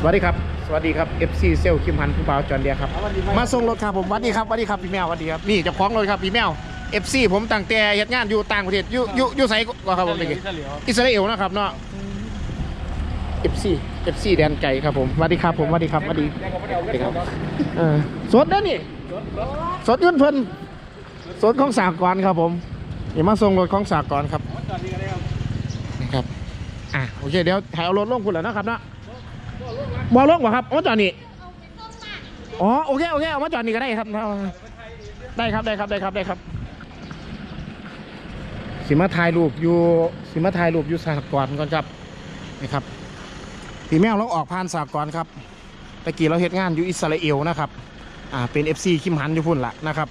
สวัสดีครับ สวัสดีครับ FC เซลคิมฮันผู้บ่าวจอนเดียครับ มาส่งรถครับผมสวัสดีครับสวัสดีครับพี่แมวสวัสดีครับ นี่เจะคล้าของรถครับพี่แมว FC ผมตั้งแต่เหตุงานอยู่ต่างประเทศอยู่อยู่อยู่ไสก็ครับผมเมื่อกี้อิสราเอลนะครับเนาะ FC FC แดนไก่ครับผมสวัสดีครับผมสวัสดีครับสวัสดีสวัสดีครับเออสดนะนี่สดยุ่นเพิ่นสดของสากรณ์ครับผมนี่มาส่งรถของสากรณ์ครับนี่ครับ อะโอเคเดี๋ยวถ่ายเอารถลงคุณแล้วนะครับเนาะ บอลลงวะครับเอามาจอดนี่อ๋อโอเคโอเคเอามาจอดนี่ก็ได้ครับเอาได้ครับได้ครับได้ครับได้ครับ สิมาถ่ายรูปอยู่สิมาถ่ายรูปอยู่สากรณ์ก่อนครับนี่ครับพี่แมวเราออกผ่านสากลครับตะกี้เราเฮ็ดงานอยู่อิสราเอลนะครับอ่าเป็น FC คิมหันอยู่พุ่นละนะครับ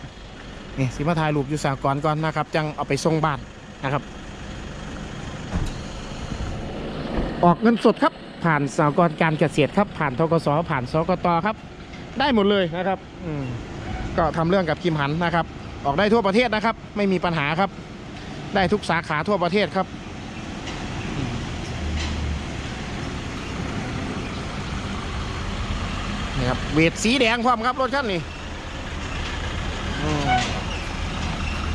นี่สิมาถ่ายรูปอยู่สากลก่อนนะครับ จังเอาไปส่งบ้านนะครับ ออกเงินสดครับ ผ่านสากลการเกษตรครับ ผ่านทกสผ่านสกตครับ ได้หมดเลยนะครับอืมก็ทำเรื่องกับคิมหันนะครับ ออกได้ทั่วประเทศนะครับ ไม่มีปัญหาครับ ได้ทุกสาขาทั่วประเทศครับนี่ครับเวทสีแดงพร้อมครับรถคันนี้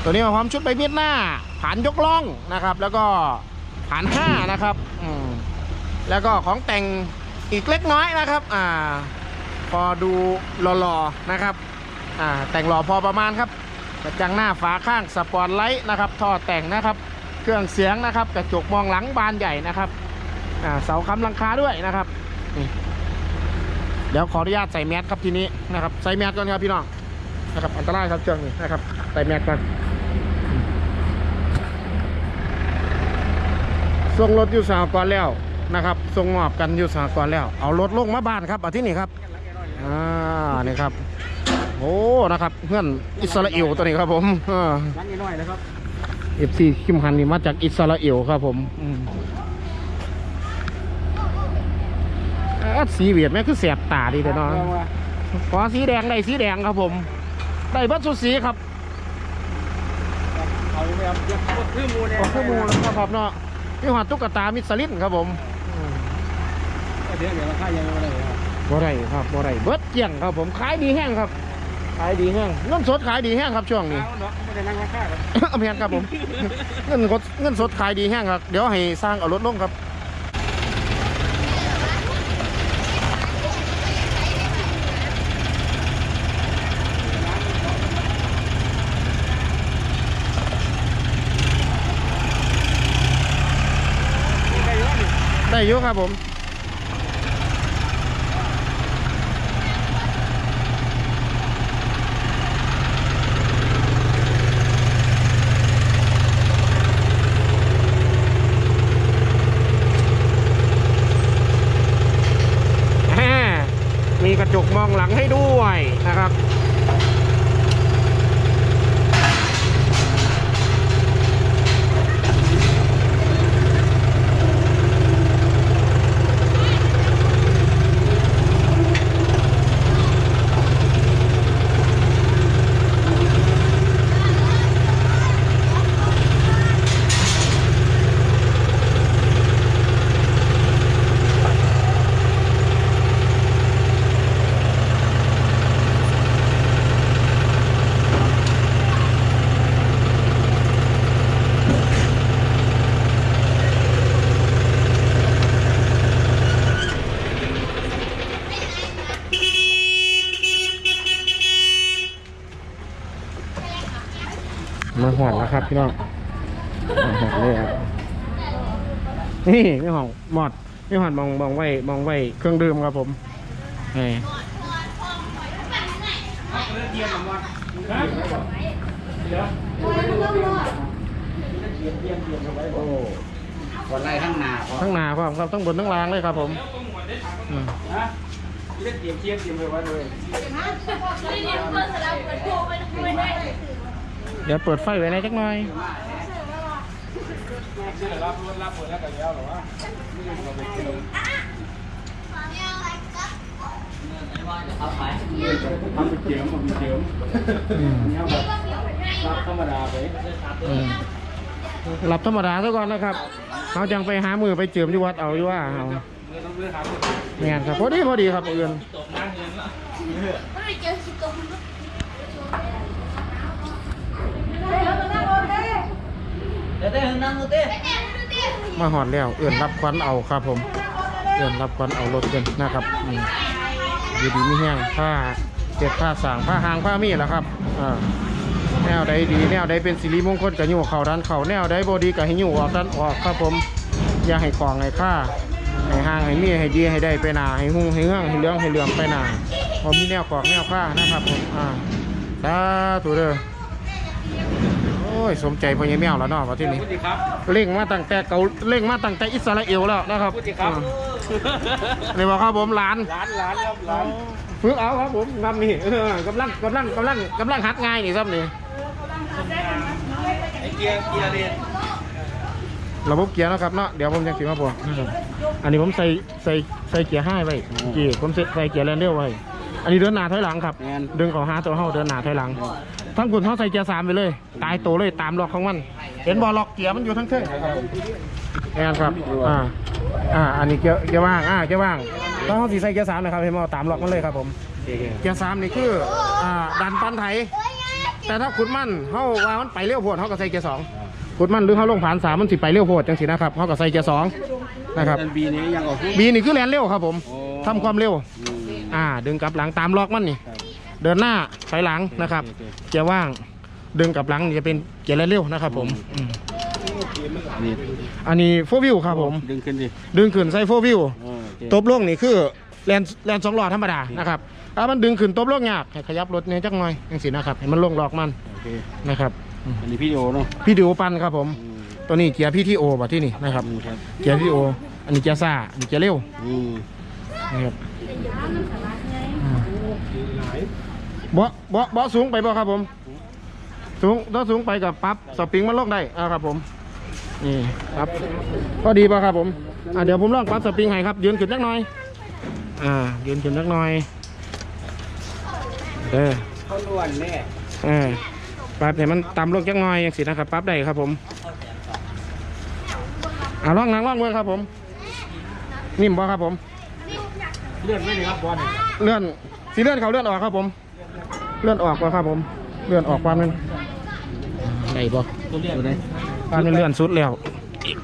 ตัวนี้มาพร้อมชุดใบมีดหน้า ผ่านยกล่องนะครับ แล้วก็ผ่านห้านะครับอืม แล้วก็ของแต่งอีกเล็กน้อยนะครับอ่าพอดูหล่อๆนะครับอ่าแต่งหล่อพอประมาณครับกระจังหน้าฝาข้างสปอร์ตไลท์นะครับท่อแต่งนะครับ เครื่องเสียงนะครับ กระจกมองหลังบานใหญ่นะครับอ่าเสาค้ำลังคาด้วยนะครับนี่เดี๋ยวขออนุญาตใส่แมสครับทีนี้นะครับใส่แมสก่อนครับพี่น้องนะครับอันตรายครับเชิงนี้นะครับใส่แมสก่อนส่งรถอยู่สหกรณ์แล้ว นะครับส่งมอบกันอยู่สหกรณ์แล้ว เอารถลงมาบ้านครับเอาที่นี่ครับอ่านี่ครับ โอ้นะครับเพื่อนอิสราเอลตัวนี้ครับผมอ่ารักน้อยนะครับเอฟซีคิมฮันนี่มาจากอิสราเอลครับผมอืมอ่าสีเวียดแม่งคือเสียบตาดีแต่นอนขอสีแดงได้สีแดงครับผม ได้เบัตสุดสีครับเอาไปครับยกขึ้นมูเนี่ยขอข้อมูลนะครับเนาะนี่หอดตุ๊กตามิสลินครับผม อืมเดี๋ยวเดี๋ยวราคายังไม่ได้ครับบ่ได้ครับบ่ได้เบิดเกลี่ยงครับผมขายดีแห้งครับ ขายดีแห้งเงินสดขายดีแห้งครับช่วงนี้ เอาเนาะไม่ได้นั่งราคาครับเอาเพียงครับผม เงินสดเงินสดขายดีแห้งครับ เดี๋ยวให้สร้างเอารถลงครับ ได้เยอะดิได้อยู่ครับผม แหมมีกระจกมองหลังให้ด้วยนะครับ มาหอดแล้วครับพี่น้องมาหอดเลยครับนี่ไม่หอดหมอดไม่หอดมองมองไว้มองไว้เครื่องดื่มครับผมนี่วันไรทั้งนาพอทั้งหนาพร้อมครับทั้งบนทั้งล่างเลยครับผมอืมฮะเล่นเตรียมเทียมเตรียมไปไว้เลยเดี๋ยวเปิดไฟไว้ในจักหน่อยเชื่อรับรถรับหมดแล้วกันแล้วหรอวะทำเป็นเจียมทำเป็นเจียมอืมเนี่ยแบบรับธรรมดาไปอืมรับธรรมดาซะก่อนนะครับเขาจังไปหามือไปเจิมที่วัดเอาอยู่ว่าเอาไม่ต้องไปเลยครับแม่นครับพอดีพอดีครับเอื่นตกนั่งเงินละไม่เจอสิตรง เดี๋ยวได้นั่งดูเต้มาหอดแล้ว เอื่นรับควันเอาครับผม เอื่นรับควันเอารถกันนะครับอืมอยู่ดีไม่แห้งผ้าเจ็บผ้าสางผ้าหางผ้ามีแหละครับอ่าแนวใดดี แนวใดเป็นสิริมงคลกับยู่เขาด้านเขาแนวใดบดีกับให้ยู่ออกด้านออกครับผม อย่าให้กองให้ค่าให้ห่างให้มีให้ดีให้ได้ไปหนาให้หุ่งให้เงื่องให้เหลื้องให้เหลื่อมไปหนาพอมีแนวกอกแนวค่านะครับผมอ่าสาธุเด้อ โอ้ยสมใจพ่อใหญ่แมวแล้วเนาะว่าที่นี่พูดดีครับเร่งมาตั้งแต่เกาเร่งมาตั้งแต่อิสราเอลแล้วนะครับพูดดีครับอ่าเลยบอกครับผมหลานร้านร้านครับร้านฝึกเอาครับผมนำนี่เออกำลังกำลังกำลังกำลังหัดง่ายนี่ครับนี่ไอเกียร์เกียร์เรียนระบบเกียร์นะครับเนาะเดี๋ยวผมจะขี่มาพวกนะครับอันนี้ผมใส่ใส่ใส่เกียร์ห้าไว้เมื่อกี้ผมใส่ใส่เกียร์แลนเร็วไว้ อันนี้เดินหน้าถอยหลังครับ แมนดึงเขาหาตัวเฮาเดินหน้าถอยหลังทั้งคุณเขาใส่เกียร์สามไปเลย ตายตัวเลยตามล็อกของมัน เห็นบอล็อกเกียร์มันอยู่ทั้งเท่งแอนครับ อ่า อ่า อันนี้เกียร์เกียร์ว่าง อ่า เกียร์ว่างต้องเขาสีใส่เกียร์สามนะครับเห็นบอตามล็อกมันเลยครับผม เกียร์สามนี่คือ อ่า ดันปันไถ แต่ถ้าขุดมันเขาว่ามันไปเร็วโพดเขาก็ใส่เกียร์สองขุดมันหรือเขาลงผ่านสามมันสิไปเร็วโพดจังสินะครับเขาก็ใส่เกียร์สองนะครับ บีนี้ยังออก บีนี่คือแลนเร็วครับผมโอ้ ทำความเร็วอ่า ดึงกลับหลังตามล็อกมันนี่เดินหน้าถอยหลังนะครับเกียร์ว่าง ดึงกลับหลังนี่จะเป็นเกียร์เร็วๆนะครับผมอืมนี่อันนี้โฟวิวครับผม ดึงขึ้นดิดึงขึ้นใส่โฟวิวตบลงนี่คือแลนแลนสองล้อธรรมดานะครับถ้ามันดึงขึ้นตบลงยากให้ขยับรถเนี่ยจักหน่อยจังสินะครับให้มันลงล็อกมันโอเคนะครับอืมอันนี้พี่โอเนาะพี่ดิวปันครับผมตัวนี้เกียร์พี่ที่โอบ่ที่นี่นะครับครับเกียร์พี่โอ อันนี้เกียร์ซ่าอันนี้เกียร์เร็วอืมนะครับอืม บ่บ่บ่สูงไปบ่ครับผม สูงถ้าสูงไปกับปรั๊บสปริงมันลงได้อ่าครับผมนี่ครับก็ดีป่ะครับผมอ่าเดี๋ยวผมลองปรั๊บสปริงให้ครับยืนขึ้นจักหน่อยอ่ายืนขึ้นจักหน่อยเออเขาล้วนแน่เออปรับให้มันต่ำลงจักหน่อยอย่างสินะครับปรับได้ครับผมอ่าลองนั่งลองเมืองครับผม นิ่มบ่ครับผม เลื่อนไม่เลยครับบอลเลื่อนสีเลื่อนเขาเลื่อนออกครับผม เลื่อนออกบ่ครับผม เลื่อนออกปานนึงได้บ่ตัวเลื่อนเลยปานนึงเลื่อนสุดแล้ว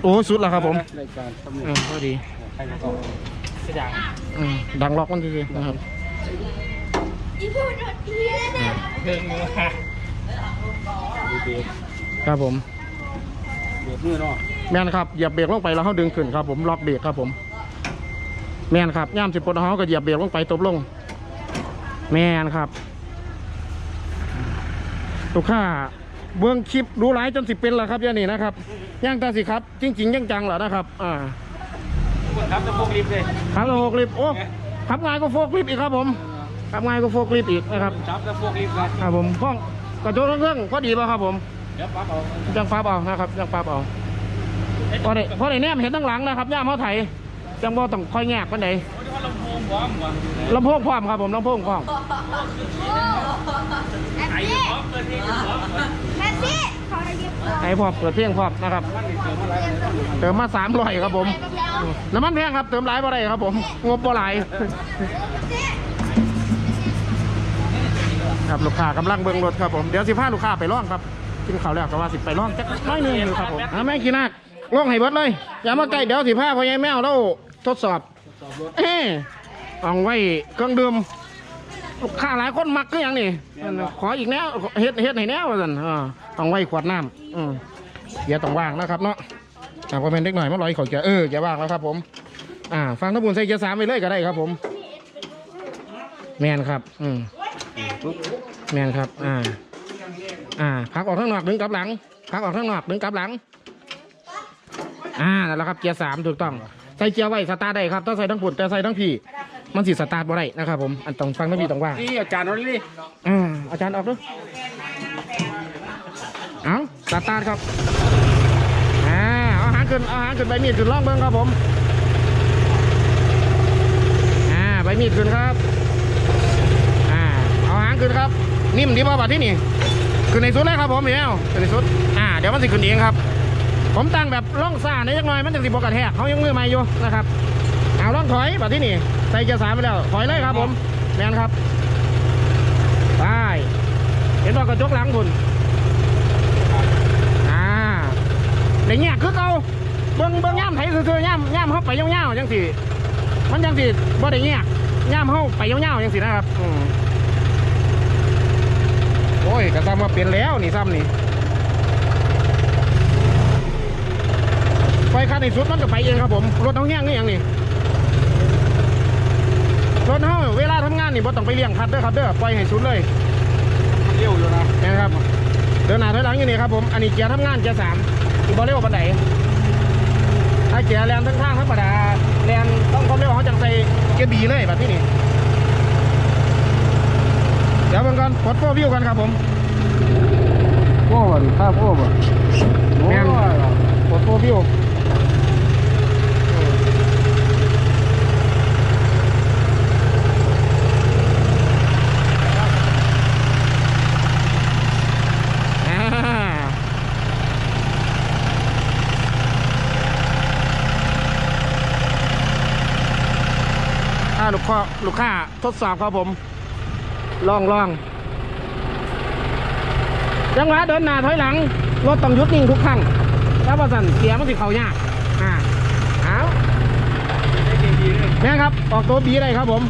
โอ้สุดแล้วครับผมรายการตำรวเอจอพอดีใครมาต่อสยามอืมดังล็อกมันดีๆนะครับอีพูดหนดเทียนเพิ่งมือค่ะดีเบรกครับผมเบรกมือเนาะแม่นครับเหยียบเบรกลงไปแล้วเขาดึงขึ้นครับผมล็อกเบรกครับผม แม่นครับย่ามสิบปนเขาก็เหยียบเบรกลงไปตบลง แม่นครับ ลูกค้าเบื้องคลิปดูหลายจนสิเป็นแล้วครับย่านี่นะครับย่างตาสิครับ จริงๆยังจังๆเหรอนะครับ อ่าคุณครับจะพวกลิฟต์เลยขับโฟกลิฟต์โอ้ขับง่ายก็โฟกลิฟต์อีกครับผมขับง่ายก็โฟกลิฟต์อีกนะครับจับจะพวกลิฟต์นะครับผมห้องกระจกเครื่องก็ดีป่ะครับผมเดี๋ยวปั๊บเอายังปั๊บเอานะครับยังปั๊บเอาพอได้พอได้แนมเห็นตั้งหลังนะครับย่ามเขาไถ จังบ่ต้องคอยแงกกันไหนลำโพงพร้อมว่ะลำโพงพร้อมครับผมลำโพงพร้อมแมซี่แมซี่ขอได้ยิบไอ้พร้อมเปิดเพลงพร้อมนะครับ เติมมาสามร้อยครับผมน้ำมันแพงครับ เติมหลายบ่ได้ครับผม งบบ่หลายครับลูกค้ากำลังเบิ่งรถครับผมเดี๋ยวสิพาลูกค้าไปล่องครับกินข้าวแล้วก็ว่าสิไปล่องจักน้อยหนึงอยู่ครับผมอะแม่ขี้นักล่องให้เบิดเลยอย่ามาใกล้เดี๋ยวสิพาพ่อใหญ่แมวแล้ว ทดสอบเอ้เอาไว้เครื่องดื่มลูกค้าหลายคนมักก็ยังนี่ขออีกแนวเฮ็ดเฮ็ดให้แนวว่าซั่นอ่าต้องไว้ขวดน้ำอืมเกียร์ต้องว่างนะครับเนาะอ่าพอเป็นเด็กหน่อยมาลอยเขอเกียร์เออเกียร์ว่างแล้วครับ ผม อ่า ฟังทั้งบุญใส่เกียร์สามไปเลยก็ได้ครับ ผม แมนครับ อืมแมนครับ อ่า อ่า พักออกข้างนอกดึงกลับหลัง พักออกข้างนอกดึงกลับหลัง อ่านั่นแหละครับเกียร์สามถูกต้อง ใส่เกียร์ไว้สตาร์ทได้ครับต้องใส่ทั้งปุ่นแต่ใส่ทั้งพี่ มันสิสตาร์ทบ่ได้นะครับผมอันต้องฟังทั้งพี่ต้องว่างนี่อาจารย์นนท์นี่อ่าอาจารย์ออกด้วยเอาสตาร์ทครับอ่าเอาหางขึ้นเอาหางขึ้นใบมีดขึ้นล่องเบิ้งครับผมอ่าใบมีดขึ้นครับอ่าเอาหางขึ้นครับ นิ่มดีป่ะบัดที่นี่ขึ้นในสุดเลยครับผมเดี๋ยวขึ้นในสุดอ่าเดี๋ยวมันสิขึ้นเองครับ ผมตั้งแบบล่องซ่าในยักหน่อยมันจะสิบกระแทกเขายังมือใหม่อยู่นะครับอ่าเอาลองถอยแบบที่นี่ใส่เกียร์สามไปแล้วถอยเลยครับผมแมนครับไปเห็นว่ากระจกหลังคุณอ่าในเงี้ยคือเอาเบิ้งเบิ้งย่ำไถคือคือย่ำย่ำเข้าไปย่าวๆจังสิมันจังสิบ่ได้เงี้ยย่ำเข้าไปย่าวๆจังสินะครับอืมโอ้ยกระซ้ำมาเปลี่ยนแล้วนี่ซ้ำนี่ ไฟคันในสุดมันก็ไปเองครับผม รถน้องแห้งนี่อย่างนี้รถเฮาเวลาทำงานนี่บ่ต้องไปเลี้ยงคัดเด้อครับเด้อปล่อยให้สุดเลยเร็วอยู่นะนะครับเดินหน้าถอยหลังอยู่นี่ครับผม อันนี้เกียร์ทำงานเกียร์สามอีบ่เร็วปานใดถ้าเกียร์แรงทั้งทางธรรมดาแรงต้องความเร็วเขาจังใส่เกียร์บีเลยแบบนี้นี่เดี๋ยวเบิ่งก่อนปลดโฟวิวกันครับผมโอ้บ่ดิภาพโอ้บ่แม่นปลดโฟวิวอ่า อ่า ลูกค้าลูกค้าทดสอบครับผมลองลองจังหวะเดินหน้าถอยหลังรถต้องยุดนิ่งทุกครั้งแล้วว่าสั่นเสียมันสิเขายากอ่าเอาได้เก่งดีเลยแม่ครับ ออกตัวบีได้ครับผม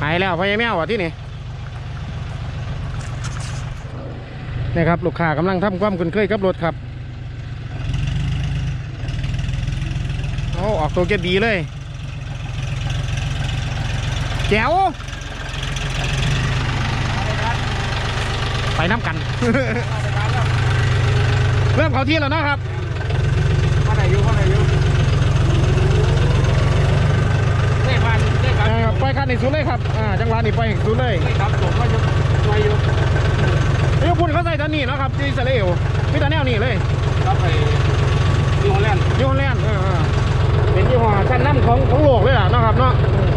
หายแล้วพญาแมวอะที่นี่ นี่ครับลูกค้ากำลังทำความคุ้นเคยกับรถครับโอ้ออกตัวเกียบดีเลย แจ๋วไปน้ำกัน เริ่มเขาที่แล้วนะครับ ข้างไหนอยู่ข้างไหนอยู่ได้พันได้ครับ เอ่อไปคั นอีกสุดเลยครับอ่าจังหวะนี้ไปอีกสุดเลยได้ครับผมก็จะมาอยู่เอ้ยพุ่นเขาใส่ตอนนี้เนาะครับที่อิสราเอลมีแต่แนวนี้เลยครับไปนิวฮอลแลนด์ยูฮอลแลนด์เออเออเป็นยี่ห้อชั้นนำของของโลกเลยล่ะเนาะครับเนาะอืม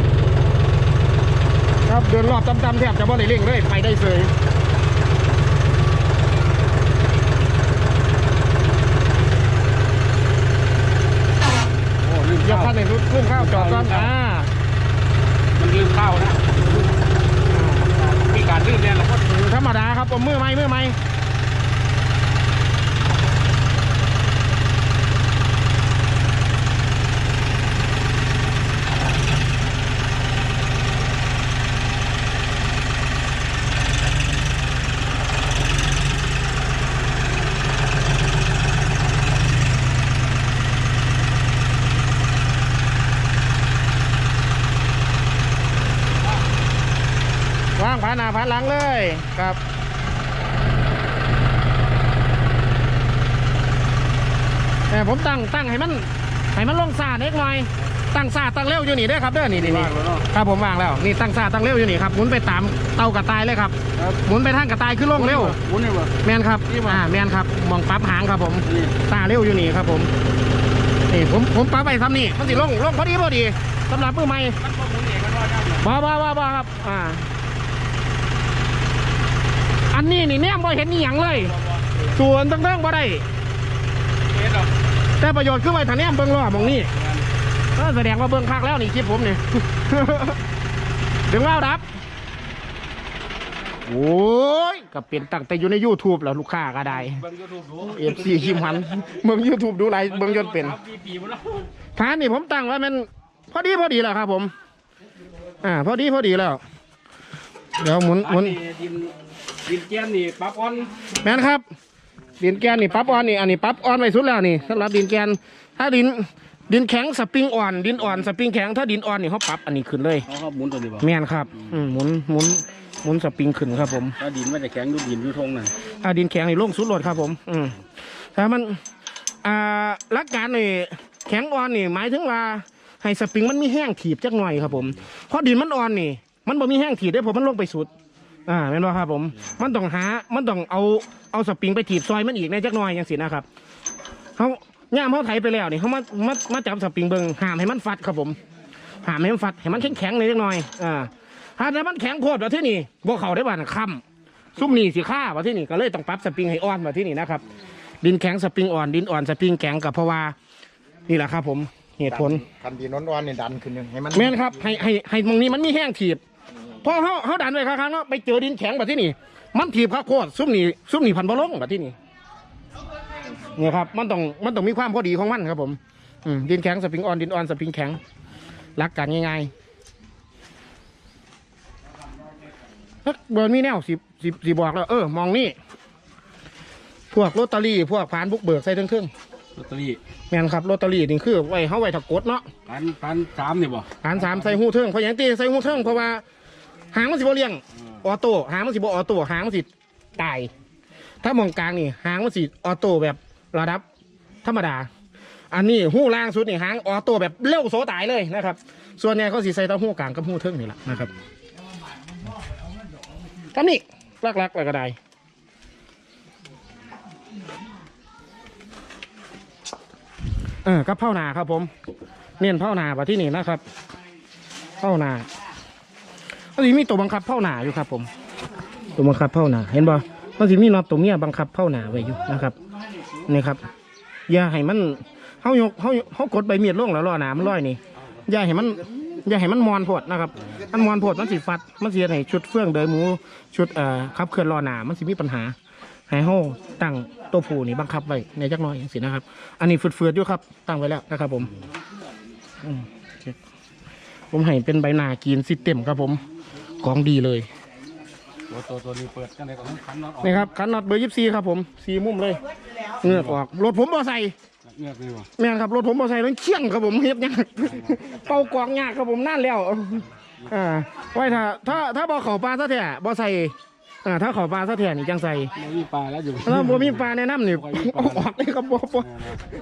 ครับเดินรอบตำๆแทบจะบ่ได้เร่งเลยไปได้เลยโอ้ลืมเหยียบข้าวคันในรุ่นรุ่นข้าวจอดก่อนอ่า เข้านะ มีการลื่นเนี่ยเราก็ธรรมดาครับผมมือไม้มือไม้วางผ่านหน้าผ่านหลังเลยครับแต่ผมตั้งตั้งให้มันให้มันลงซาเล็กหน่อยตั้งซาตั้งเร็วอยู่นี่เด้อครับเด้อนี่นี่นี่ว่างแล้วเนาะครับผมวางแล้วนี่ตั้งซาตั้งเร็วอยู่นี่ครับหมุนไปตามเตากระต่ายเลยครับครับหมุนไปทางกระต่ายขึ้นลงเร็ววุ้นเนี่ยบ่แมนครับนี่มาอ่าแมนครับมองปรั๊บหางครับผมนี่ตาเร็วอยู่นี่ครับผมนี่ผมผมปรั๊บไปทำนี่มันสิลงลงพอดีพอดีสำหรับมือใหม่มันก็หมุนเองมันว่าได้บ้าบ้าบ้าบ้าครับอ่าอั นนี้นี่แนมบ่เห็นนี่หยังเลยส่วนตั้งๆบ่ได้ เฮ็ดหรอกแต่ประโยชน์คือไว้ทางแนมเบิ่งล้อหมองนี่เออแสดงว่าเบิ่งคักแล้วนี่คลิปผมนี่ ถึงแล้วดับ โอ้ยก็เป็นตั้งแต่อยู่ใน YouTube แล้วลูกค้าก็ได้ เบิ่งยูทูบดูเอฟซีคิมหันเบิ่ง YouTube ดูไรเบิ่งจนเป็น ปีปีหมดแล้วฐานนี่ผมตั้งไว้มันพอดีพอดีแล้วครับผม อ่า พอดีพอดีแล้ว เดี๋ยวหมุนหมุนดิน ดินแกนนี่ปั๊บออนแม่นครับ ดินแกนนี่ปรั๊บออนนี่อันนี้ปรั๊บออนไว้สุดแล้วนี่สำหรับดินแกนถ้าดินดินแข็งสปริงอ่อน ดินอ่อนสปริงแข็งถ้าดินอ่อนนี่เขาปรับอันนี้ขึ้นเลยเขาเขาหมุนตัวนี้บ่แม่นครับอืมหมุนหมุนหมุนสปริงขึ้นครับผมถ้าดินมันจะแข็งดูดินดูทงน่ะอ่าดินแข็งนี่ลงสุดโหลดครับผมอืมถ้ามันอ่าหลักการนี่แข็งอ่อนนี่หมายถึงว่าให้สปริงมันมีแห้งถีบจักหน่อยครับผมเพราะดินมันอ่อนนี่ มันบ่มีแห้งถีบได้ผมมันลงไปสุด อ่าแม่นบ่ครับผม มันต้องหา มันต้องเอาเอาสปริงไปถีบซอยมันอีกในจักหน่อยอย่างสินะครับเขาย่ามเขาไถไปแล้วนี่เขามามามาจับสปริงเบิงห้ามให้มันฟัดครับผมห้ามให้มันฟัดให้มันแข็งแข็งๆเลยจักหน่อยอ่าหาแต่มันแข็งโคตรว่าที่นี่บ่เขาได้บ้านค่ำซุ่มนี่สิค่าว่าที่นี่ก็เลยต้องปรับสปริงให้อ่อนว่าที่นี่นะครับ ดินแข็งสปริงอ่อนดินอ่อนสปริงแข็งกับเพราะว่านี่แหละครับผมเหตุผล คันดีนอนๆนี่ดันขึ้นหนึงให้มันแม่นครับให้ให้ให้ตรงนี้มันมีแห้งถีบ พอเขาเขาดันไปครั้งๆเนาะไปเจอดินแข็งแบบที่นี่ มันถีบข้าวโคตรซุ่มนี่ซุ่มนี่พันบลงแบบที่นี่เนี่ยครับมันต้องมันต้องมีความพอดีของมันครับผมอืมดินแข็งสปริงออนดินออนสปริงแข็งรักกันง่ายๆเฮ้ยเบอร์มีแนวสิสิสิบอกแล้วเออมองนี่พวกลอตเตอรี่พวกพานบุกเบิกใส่เครื่องลอตเตอรี่ๆแม่นครับลอตเตอรี่นี่คือไว้เขาไว้ถักกดเนาะพันพันสามนี่บ่หารสามใส่หูเทิงเพราะอย่างตีใส่หูเทิงเพราะว่า หางมันสิบ่เลี้ยงออโต้หางมันสิบ่ออโต้หางมันสิตาย ถ้ามองกลางนี่หางมันสิออโต้แบบระดับ ธรรมดา อันนี้หูล่างสุดนี่หางออโต้แบบเร็วโสตายเลยนะครับ ส่วนใหญ่เขาสิใส่ตาหูกลางกับหูเทิงนี่แหละนะครับกันนี่ลักๆแล้วก็ได้เออกับเผานาครับผม เน้นเผานาปที่นี่นะครับเผานา มันสิมีตัวบังคับเผาหนาอยู่ครับ ผม ตัวบังคับเผาหนาเห็นบ่มันสิมีน็อตตัวเมียบังคับเผาหนาไว้อยู่นะครับนี่ครับอย่าให้มันเฮายกเฮาเฮากดใบเมียดลงแล้วล้อหนามันลอยนี่อย่าให้มันอย่าให้มันมอนโพดนะครับมันมอนโพดมันสิฟัด มันเสิให้ชุดเฟื่องเดินหมูชุดเอ่อขับเคลื่อนล้อหนามันสิมีปัญหาให้เฮาตั้งตัวผูนี่บังคับไว้ในจักหน้อยอย่างสินะครับ อันนี้ฟืดๆอยู่ครับ ตั้งไว้แล้วนะครับ ผมอืมเคผมให้เป็นใบหนากีนซิเต็มครับผม ของดีเลยตัวตัวตัวนี้เปิดกันเลยก็ต้องพันน็อตออกนี่ครับคันน็อตเบอร์ยี่สี่ครับผมสี่มุมเลยเงือกออกรถผมบ่ใส่เงือกนี่บ่แม่นครับรถผมบ่ใส่ต้องเชี่ยงครับผมเฮ็ดยากเป่ากวางยากครับผมนั่นแล้วอ่าไว้ถ้าถ้าถ้าบ่เข้าปลาซะแท้บ่ใส่อ่าถ้าเข้าปลาซะแท้นี่จังใส่ไม่มีปลาแล้วอยู่แล้วบ่มีปลาแนะนำนี่เอาออกเลยครับบ่บ่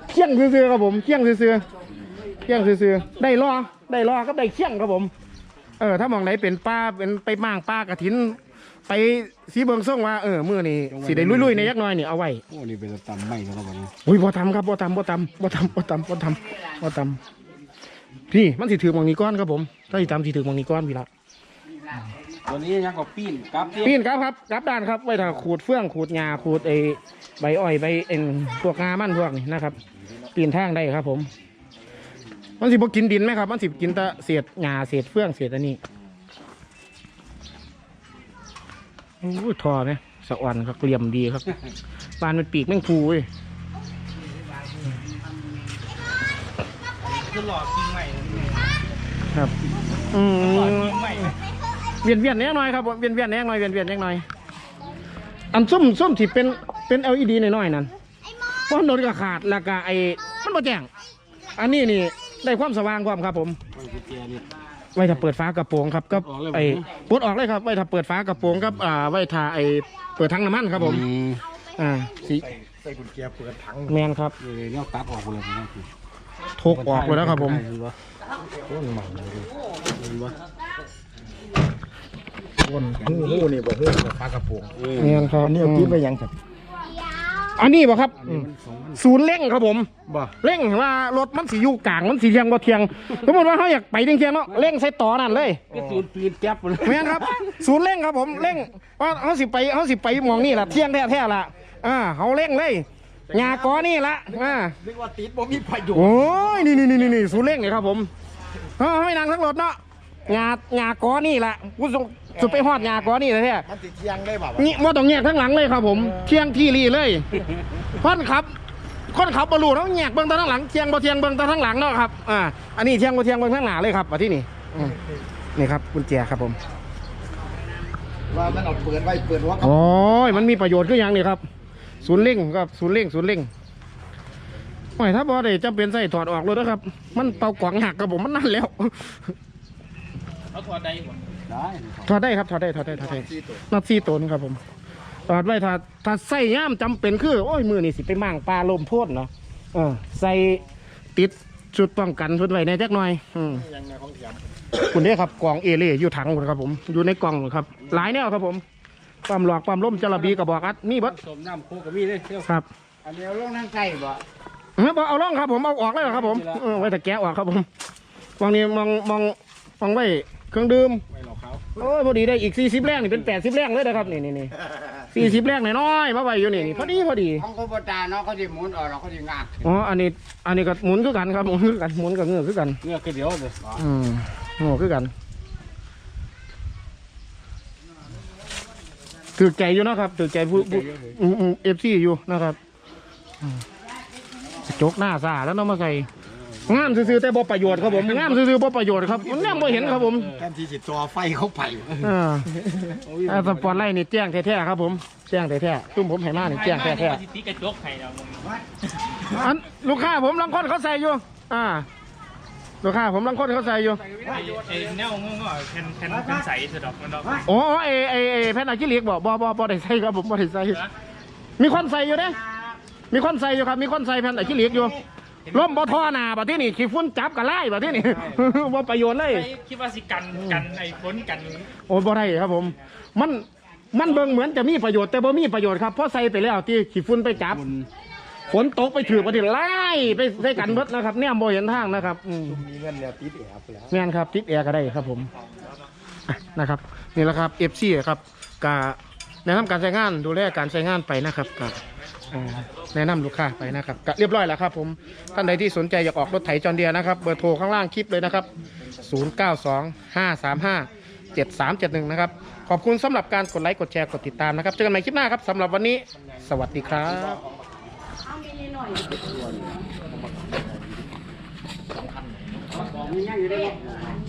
เชี่ยงซื่อๆครับผมเชี่ยงซื่อๆเชี่ยงซื่อๆได้รอได้รอครับได้เชี่ยงครับผม เออถ้ามองไหนเป็นป้าเป็นไปมั่างป้ากระถิน ไปสีเบิงส่งว่าเออมือนี่สิได้ลุยๆในยักหน้อยนี่เอาไว้โอ้นี่เป็นตำไม่แล้วก็บ่นี้อุ้ยบ่ทำครับบ่ทำบ่ทำบ่ทำบ่ทำบ่ทำบ่ทำพี่มันสิถือหมองนี้ก้อนครับผมถ้าสิทำสิถือหมองนี้ก้อนพี่ละตัวนี้ยังก็ปีนกลับปีนครับครับกลับด้านครับไว้ถ้าขูดเฟื่องขูดหญ้าขูดไอ้ใบอ้อยใบเอ็นพวกงามันพวกนี้นะครับปีนทางได้ครับผม มันสิบ่กินดินไหมครับ มันสิกินแต่เศษหญ้าเศษเฟื่องเศษอันนี้โอ้ยทอไหมสะอ่อนครับเหลี่ยมดีครับบานมันปีกแม่งฟูเว้ยคือหลอดจริงใหม่ครับอืมใหม่เวียนเวียนๆแน่หน่อยครับผมเวียนเวียนๆแน่หน่อยเวียนเวียนๆแน่หน่อยอันส้มส้มที่เป็นเป็น LED หน่อยๆนั่นเพราะโดนกระขาดแล้วก็ไอ้มันบ่แจ้งอันนี้นี่ ได้ความสว่างความครับผม มันคือแกนี่ ไว้ถ้าเปิดฝากระโปรงครับก็ปลดออกเลยไอ้ปลดออกเลยครับไว้ถ้าเปิดฝากระโปรงครับอ่าไว้ถ้าไอ้เปิดถังน้ำมันครับผมอืมอ่าสีใส่ใส่กุญแจเปิดถังแมนครับเดี๋ยวเนี่ยตัดออกหมดเลยนะคือทกออกเลยนะครับผมเห็นปะต้นใหม่เลยเห็นปะต้นหูหูนี่บ่หูกับปลากระโปงเออแมนครับอันนี้เอากินไปยังครับ อันนี้บ่ครับ อันนี้มันสองพันศูนย์เร่งครับผม บ่เร่งว่ารถมันสีอยู่กลางมันสีเทียงบ่เทียง สมมติว่าเขาอยากไปเทียงเทียงๆเนาะเร่งใส่ต่อนั่นเลยก็สูนปีนแก๊บเลยไม่งั้นครับ ศูนย์เร่งครับผมเร่งว่าเขาสิไปเขาสิไปมองนี่ล่ะเที่ยงแท้ๆล่ะอ่าเขาเร่งเลยงากอนี่ละอ่านึกว่าติดบ่มีประโยชน์โอ้ยนี่นี่นี่นี่ศูนย์เร่งนี่ครับผมเออให้นางทั้งรถเนาะ งางากอนี่ละกูส่งสุดไปฮอดงากอนี่เลยแท้มันติดเที่ยงได้บ่าวะนี่ว่าต้องแยกทั้งหลังเลยครับผมเที่ยงที่รีเลยคนขับคนขับบรรลุต้องแยกเบื้องตาทั้งหลังเที่ยงบ่เที่ยงเบื้องตาทั้งหลังเนาะครับอ่าอันนี้เที่ยงบ่เที่ยงเบื้องทั้งหน้าเลยครับมาที่นี่อืมนี่ครับกุญแจครับผมว่ามันเอาเปิดไว้เปิดหัวกับโอ้ยมันมีประโยชน์ก็ยังนี่ครับ ศูนย์เร่งครับศูนย์เร่งศูนย์เร่งไม่ถ้าบอได้จำเป็นใส่ถอดออกเลยนะครับ มันเป่ากล่องหักกับผมมันนั่นแล้ว เขาถอดได้บ่ได้ถอดได้ครับถอดได้ถอดได้ถอดได้ที่ตัวนับซี่ตนครับผมถอดไว้ถ้าถ้าใส่ย่ามจำเป็นคือ โอ้ยมือนี่สิไปมั่งปลาลมโพดเนาะเออใส่ติดชุดป้องกันชุดไว้ในจักหน่อยอืมยังในของเทียมคุณนี่ครับกล่องเอเล่อยู่ถังหมดครับผมอยู่ในกล่องหมดครับ หลายแนวครับผมความหลอกความล่มจระบีกระบอกอัดมีเบัดสมน้ำโคกกับมีเลยเที่ยวครับอันนี้เอาลงทางใกล้บ่เออบอกเอาล่องครับผมเอาออกเลยเหรอครับผมเออไว้แต่แกะออกครับผมวางนี้มองมองมองไว้ เครื่องดื่มไว้หลอกเขาโอ้ยพอดีได้อีก 40 แรงนี่เป็น 80 แรงเลยนะครับนี่นี่นี่40แรงน้อยๆมาไว้อยู่นี่นี่พอดีพอดีของเขาบตาเนาะเขาจะหมุนออกเราเขาจะงากอ๋ออันนี้อันนี้ก็หมุนคือกันครับหมุนคือกันหมุนกับเงือกคือกันเงือกคือเดียวเลยอืมโง่คือกันถือใจอยู่เนาะครับถือใจผู้ผู้เอฟซีอยู่นะครับอืมกระจกหน้าซาแล้วเนาะมาใส่ งามซื่อๆแต่บ่ประโยชน์ครับผมงามซื่อๆบ่ประโยชน์ครับมันยังบ่เห็นครับผมแทนที่สิตัวไฟเข้าไปอ่าอ่าสปอร์ตไลท์นี่แจ้งแท้ๆครับผมแจ้งแท้ๆตุ้มผมให้มานี่แจ้งแท้ตีกระจกให้เรามึงๆอันลูกค้าผมลังคนเขาใส่อยู่ อ่าลูกค้าผมลังคนเขาใส่อยู่ไอ้ไอ้แนวงงๆแผ่นแผ่นแผ่นใสสะดอกมันดอกโอ้เอเอเอแพทย์อาคิลิกบอกบอบอบอได้ใส่ครับผมบอได้ใส่มีคนใส่อยู่เด้มีคนใส่อยู่ครับ มีคนใส่แพทย์อาคิลิกอยู่ ร่มบอทอหนาบัดที่นี่ขี้ฝุ่นจับกันไล่บัดที่นี่ บ่ประโยชน์เลยไอ้คิดว่าสิกันกันไอ้ฝนกันโอ้บ่ได้ครับผม มันมันเบิ่งเหมือนจะมีประโยชน์แต่บ่มีประโยชน์ครับเพราะใส่ไปแล้วที่ขี้ฝุ่นไปจับฝนตกไปถือบัดที่ไล่ไปใส่กันเบิดนะครับ เนี่ยบ่เห็นทางนะครับอืม มีเงินแล้วติดแอบไปแล้ว แม่นครับติดแอร์ก็ได้ครับผมอะนะครับนี่แหละครับเอฟซีครับกาแนะนำการใช้งานดูแลการใช้งานไปนะครับก แนะนำลูกค้าไปนะครับก็เรียบร้อยแล้วครับผม ท่านใดที่สนใจอยากออกรถไถจอนเดียนะครับ เบอร์โทรข้างล่างคลิปเลยนะครับ 092535 7371 นะครับ ขอบคุณสำหรับการกดไลค์กดแชร์กดติดตามนะครับ เจอกันใหม่คลิปหน้าครับสำหรับวันนี้ สวัสดีครับ